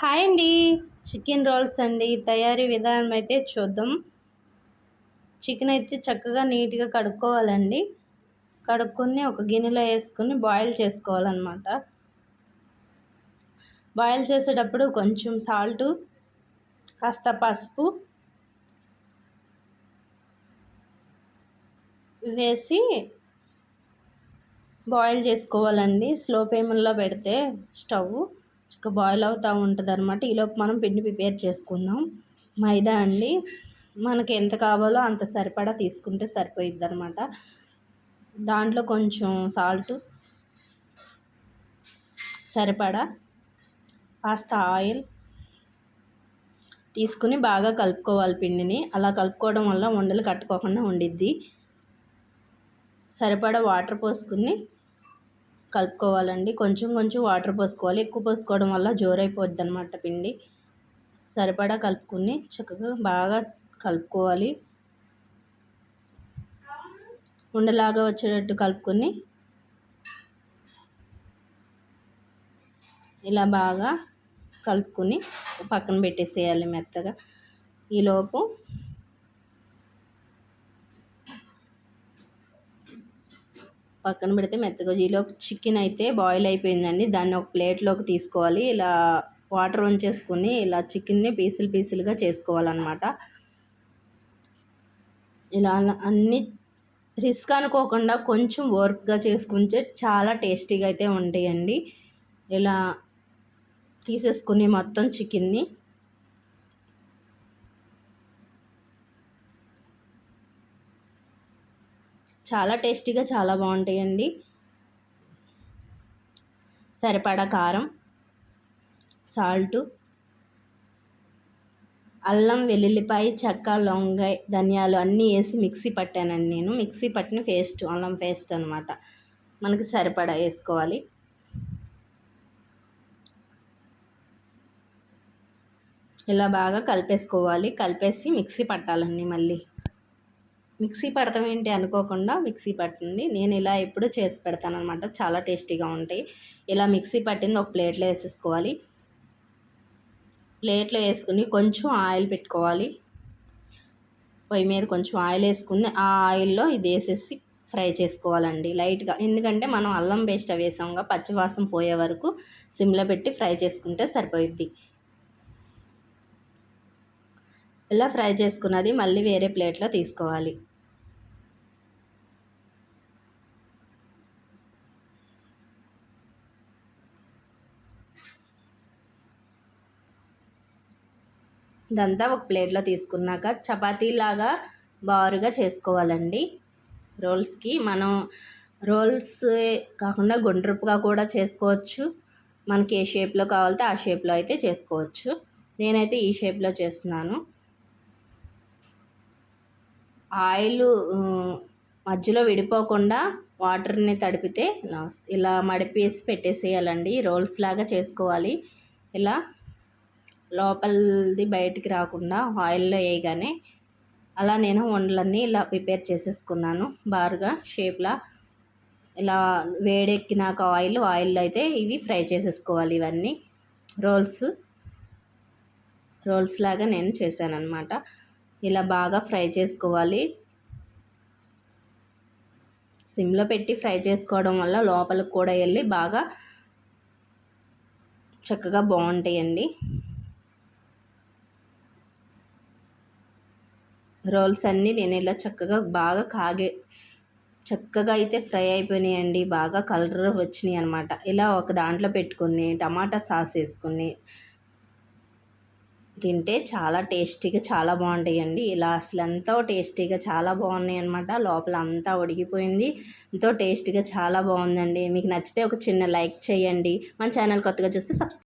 Hi అండి. Chicken roles అండి. తయారీ విధానం అయితే చూద్దాం. చికెన్ అయితే చక్కగా నీట్గా కడుక్కోవాలండి. కడుక్కొని ఒక గిన్నెలో వేసుకొని బాయిల్ చేసుకోవాలన్నమాట. బాయిల్ చేసేటప్పుడు కొంచెం సాల్టు కాస్త పసుపు వేసి బాయిల్ చేసుకోవాలండి. స్లో ఫ్లేమ్లో పెడితే స్టవ్ చక్కగా బాయిల్ అవుతూ ఉంటుంది అనమాట ఈలోపు మనం పిండి ప్రిపేర్ చేసుకుందాం. మైదా అండి మనకి ఎంత కావాలో అంత సరిపడా తీసుకుంటే సరిపోయిద్ది అనమాట దాంట్లో కొంచెం సాల్ట్ సరిపడా కాస్త ఆయిల్ తీసుకుని బాగా కలుపుకోవాలి పిండిని. అలా కలుపుకోవడం వల్ల ఉండలు కట్టుకోకుండా ఉండిద్ది. సరిపడా వాటర్ పోసుకుని కలుపుకోవాలండి. కొంచెం కొంచెం వాటర్ పోసుకోవాలి. ఎక్కువ పోసుకోవడం వల్ల జోరైపోద్ది అనమాట పిండి. సరిపడా కలుపుకుని చక్కగా బాగా కలుపుకోవాలి. ఉండలాగా వచ్చేటట్టు కలుపుకొని ఇలా బాగా కలుపుకొని పక్కన పెట్టేసేయాలి మెత్తగా. ఈలోపు పక్కన పెడితే మెత్తగా ఈలోపు చికెన్ అయితే బాయిల్ అయిపోయిందండి. దాన్ని ఒక ప్లేట్లోకి తీసుకోవాలి. ఇలా వాటర్ వంచేసుకొని ఇలా చికెన్ని పీసులు పీసులుగా చేసుకోవాలన్నమాట. ఇలా అన్ని రిస్క్ అనుకోకుండా కొంచెం వర్క్గా చేసుకుంటే చాలా టేస్టీగా అయితే ఉంటాయండి. ఇలా తీసేసుకుని మొత్తం చికెన్ని చాలా టేస్టీగా చాలా బాగుంటాయండి. సరిపడా కారం సాల్టు అల్లం వెల్లుల్లిపాయ చెక్క లొంగాయ ధనియాలు అన్నీ వేసి మిక్సీ పట్టానండి నేను. మిక్సీ పట్టిన పేస్ట్ అల్లం పేస్ట్ అనమాట మనకి సరిపడా వేసుకోవాలి. ఇలా బాగా కలిపేసుకోవాలి. కలిపేసి మిక్సీ పట్టాలండి మళ్ళీ. మిక్సీ పడతాం ఏంటి అనుకోకుండా మిక్సీ పట్టింది. నేను ఇలా ఎప్పుడు చేసి పెడతాను అనమాట చాలా టేస్టీగా ఉంటాయి. ఇలా మిక్సీ పట్టింది ఒక ప్లేట్లో వేసేసుకోవాలి. ప్లేట్లో వేసుకుని కొంచెం ఆయిల్ పెట్టుకోవాలి. పొయ్యి మీద కొంచెం ఆయిల్ వేసుకుని ఆ ఆయిల్లో ఇది వేసేసి ఫ్రై చేసుకోవాలండి లైట్గా. ఎందుకంటే మనం అల్లం పేస్ట్ వేసాంగా పచ్చివాసం పోయే వరకు సిమ్లో పెట్టి ఫ్రై చేసుకుంటే సరిపోయిద్ది. ఇలా ఫ్రై చేసుకున్నది మళ్ళీ వేరే ప్లేట్లో తీసుకోవాలి. ఇదంతా ఒక ప్లేట్లో తీసుకున్నాక చపాతీలాగా బారుగా చేసుకోవాలండి. రోల్స్కి మనం రోల్స్ కాకుండా గుండ్రపుగా కూడా చేసుకోవచ్చు. మనకి ఏ షేప్లో కావాలితే ఆ షేప్లో అయితే చేసుకోవచ్చు. నేనైతే ఈ షేప్లో చేస్తున్నాను. ఆయిల్ మధ్యలో విడిపోకుండా వాటర్ని తడిపితే ఇలా మడిపేసి పెట్టేసేయాలండి. రోల్స్ లాగా చేసుకోవాలి. ఇలా లోపలిది బయటికి రాకుండా ఆయిల్లో వేయగానే అలా నేను వండలన్నీ ఇలా ప్రిపేర్ చేసేసుకున్నాను. బారుగా షేప్లా ఇలా వేడెక్కినాక ఆయిల్ ఆయిల్లో అయితే ఇవి ఫ్రై చేసేసుకోవాలి ఇవన్నీ. రోల్స్ రోల్స్ లాగా నేను చేశాను అనమాట ఇలా బాగా ఫ్రై చేసుకోవాలి. సిమ్లో పెట్టి ఫ్రై చేసుకోవడం వల్ల లోపలికి కూడా వెళ్ళి బాగా చక్కగా బాగుంటాయండి. రోల్స్ అన్నీ నేను ఇలా చక్కగా బాగా కాగే చక్కగా అయితే ఫ్రై అయిపోయినాయండి. బాగా కలర్ వచ్చినాయి అనమాట ఇలా ఒక దాంట్లో పెట్టుకుని టమాటా సాస్ వేసుకుని తింటే చాలా టేస్టీగా చాలా బాగుంటాయండి. ఇలా అసలు ఎంతో టేస్టీగా చాలా బాగున్నాయి అనమాట లోపల అంతా ఉడికిపోయింది. ఎంతో టేస్టీగా చాలా బాగుందండి. మీకు నచ్చితే ఒక చిన్న లైక్ చేయండి. మన ఛానల్ కొత్తగా చూస్తే సబ్స్క్రైబ్